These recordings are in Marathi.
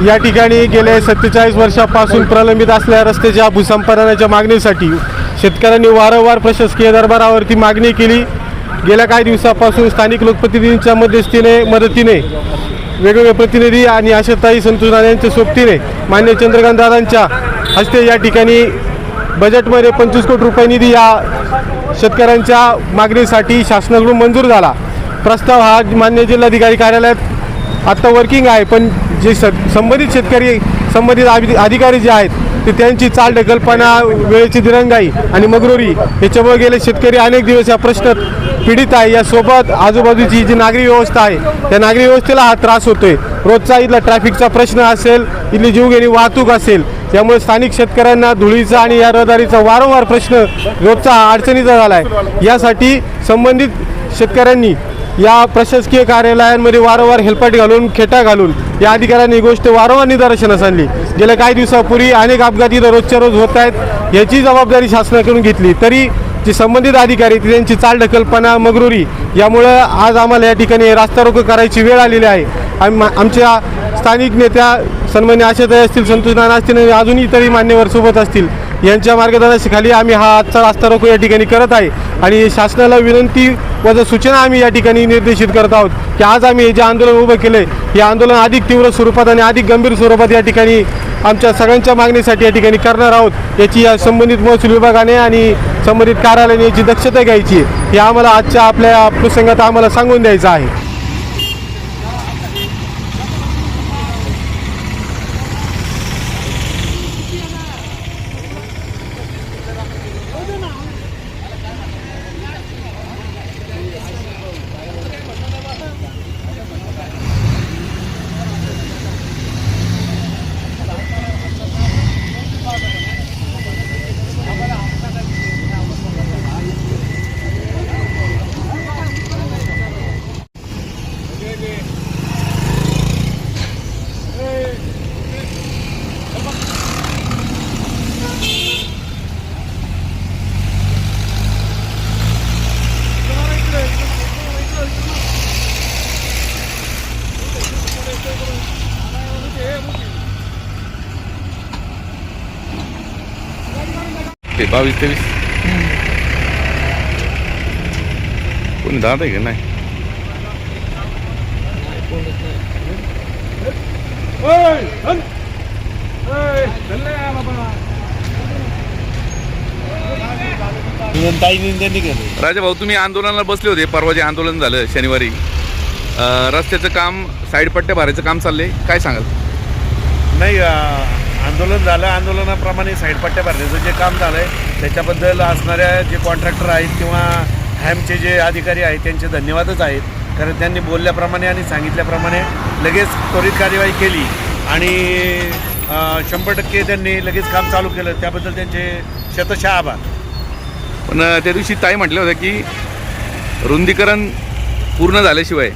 या ठिकाणी गेले सत्तेचाळीस वर्षापासून प्रलंबित असलेल्या रस्त्याच्या भूसंपादनाच्या मागणीसाठी शेतकऱ्यांनी वारंवार प्रशासकीय दरबारावरती मागणी केली. गेल्या काही दिवसापासून स्थानिक लोकप्रतिनिधींच्या मध्यस्थीने मदतीने वेगवेगळे प्रतिनिधी आणि आशाताई संतोष राणे यांच्या सोबतीने मान्य चंद्रकांत दादांच्या हस्ते या ठिकाणी बजेटमध्ये पंचवीस कोटी रुपये निधी या शेतकऱ्यांच्या मागणीसाठी शासनाकडून मंजूर झाला. प्रस्ताव हा मान्य जिल्हाधिकारी कार्यालयात आत्ता वर्किंग आहे पण जे स संबंधित शेतकरी संबंधित अधिकारी जे आहेत ते त्यांची चाल ढकलपणा वेळेची दिरंगाई आणि मगरुरी याच्यामुळे गेले शेतकरी अनेक दिवस या प्रश्नात पीडित आहे. यासोबत आजूबाजूची जी नागरी व्यवस्था आहे त्या नागरी व्यवस्थेला हा त्रास होतोय. रोजचा इथला ट्रॅफिकचा प्रश्न असेल इथली जीवघेणी वाहतूक असेल त्यामुळे स्थानिक शेतकऱ्यांना धुळीचा आणि या रहदारीचा वारंवार प्रश्न रोजचा अडचणीचा झाला आहे यासाठी संबंधित शेतकऱ्यांनी या प्रशासकीय कार्यालयांमध्ये वारंवार हेल्पट घालून खेटा घालून या अधिकाऱ्यांनी ही गोष्ट वारंवार निदर्शनास आणली. गेल्या काही दिवसापूर्वी अनेक अपघात इथं रोजच्या रोज होत आहेत. याची जबाबदारी शासनाकडून घेतली. तरी जे संबंधित अधिकारी त्यांची चाल ढकलपणा मगरुरी यामुळं आज आम्हाला या ठिकाणी रास्ता रोको करायची वेळ आलेली आहे. आम आमच्या स्थानिक नेत्या सन्मान्य आशाताई असतील संतोष नाना असतील आणि अजूनही इतरही मान्यवर सोबत असतील. यांच्या मार्गदर्शनाखाली आम्ही हा आजचा रास्ता रोको या ठिकाणी करत आहे. आणि शासनाला विनंती व सूचना आम्ही या ठिकाणी निर्देशित करत आहोत की आज आम्ही हे जे आंदोलन उभं केलं हे आंदोलन अधिक तीव्र स्वरूपात आणि अधिक गंभीर स्वरूपात या ठिकाणी आमच्या सगळ्यांच्या मागणीसाठी या ठिकाणी करणार आहोत याची या संबंधित महसूल विभागाने आणि संबंधित कार्यालयाने याची दक्षता घ्यायची हे आम्हाला आजच्या आपल्या प्रसंगात आम्हाला सांगून द्यायचं आहे. ते बावीस तेवीस. कोणी दादा आहे का नाही? राजा भाऊ तुम्ही आंदोलनाला बसले होते. परवा जे आंदोलन झालं शनिवारी. रस्त्याचं काम साईड पट्ट्या भरायचं काम चाललंय. काय सांगाल? नाही आंदोलन झालं. आंदोलनाप्रमाणे साईडपट्ट्या भरण्याचं जे काम झालं आहे त्याच्याबद्दल असणाऱ्या जे कॉन्ट्रॅक्टर आहेत किंवा हॅमचे जे अधिकारी आहेत त्यांचे धन्यवादच आहेत. कारण त्यांनी बोलल्याप्रमाणे आणि सांगितल्याप्रमाणे लगेच त्वरित कार्यवाही केली. आणि शंभर टक्के त्यांनी लगेच काम चालू केलं. त्याबद्दल त्यांचे शतशः आभार. पण त्या दिवशी ताई म्हटलं होतं की रुंदीकरण पूर्ण झाल्याशिवाय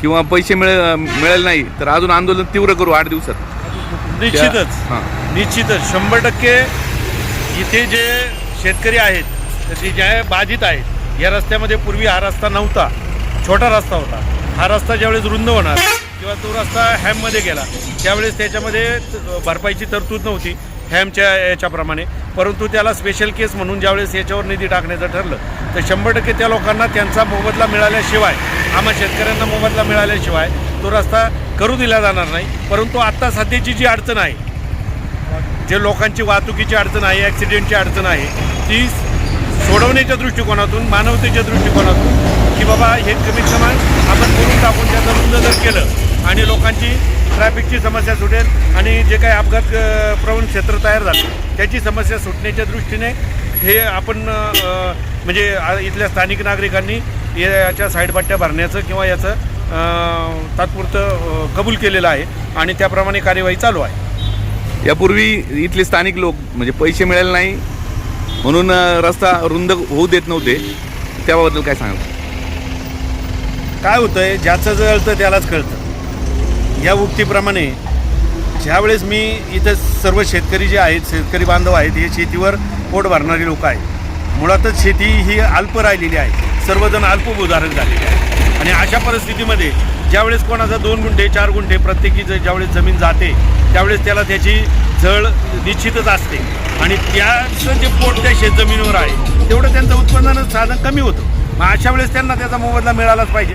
किंवा पैसे मिळ मिळेल नाही तर अजून आंदोलन तीव्र करू आठ दिवसात. निश्चितच. हां. निश्चितच. शंभर टक्के इथे जे शेतकरी आहेत तर ते जे बाधित आहेत या रस्त्यामध्ये पूर्वी हा रस्ता नव्हता. छोटा रस्ता होता. हा रस्ता ज्यावेळेस रुंद होणार किंवा तो रस्ता हॅममध्ये गेला त्यावेळेस त्याच्यामध्ये भरपाईची तरतूद नव्हती हॅमच्या याच्याप्रमाणे. परंतु त्याला स्पेशल केस म्हणून ज्यावेळेस याच्यावर निधी टाकण्याचं ठरलं तर शंभर टक्के त्या लोकांना त्यांचा मोबदला मिळाल्याशिवाय आम्हा शेतकऱ्यांना मोबदला मिळाल्याशिवाय तो रस्ता करू दिला जाणार नाही परंतु आत्ता सध्याची जी अडचण आहे जे लोकांची वाहतुकीची अडचण आहे ॲक्सिडेंटची अडचण आहे ती सोडवण्याच्या दृष्टिकोनातून मानवतेच्या दृष्टिकोनातून की बाबा हे कमीत कमी आपण करून टाकून त्याचं रुंद जर केलं आणि लोकांची ट्रॅफिकची समस्या सुटेल आणि जे काही अपघात प्रवण क्षेत्र तयार झालं त्याची समस्या सुटण्याच्या दृष्टीने हे आपण म्हणजे इथल्या स्थानिक नागरिकांनी याच्या साईडपट्ट्या भरण्याचं किंवा याचं तात्पुरतं कबूल केलेलं आहे आणि त्याप्रमाणे कार्यवाही चालू आहे. यापूर्वी इथले स्थानिक लोक म्हणजे पैसे मिळेल नाही म्हणून रस्ता रुंद होऊ देत नव्हते. त्याबाबद्दल काय सांगाल? काय होतंय ज्याचं जळतं त्यालाच कळतं. या उक्तीप्रमाणे ज्यावेळेस मी इथं सर्व शेतकरी जे आहेत शेतकरी बांधव आहेत हे शेतीवर पोट भरणारी लोक आहेत. मुळातच शेती ही अल्प राहिलेली आहे. सर्वजण अल्पभूधारक झालेले आहे आणि अशा परिस्थितीमध्ये ज्यावेळेस कोणाचा दोन गुंठे चार गुंठे प्रत्येकी ज- ज्यावेळेस जमीन जाते त्यावेळेस त्याला त्याची झळ निश्चितच असते. आणि त्याचं जे पोट त्या शेत जमिनीवर आहे तेवढं त्यांचं उत्पन्नानं साधन कमी होतं. मग अशा वेळेस त्यांना त्याचा मोबदला मिळालाच पाहिजे.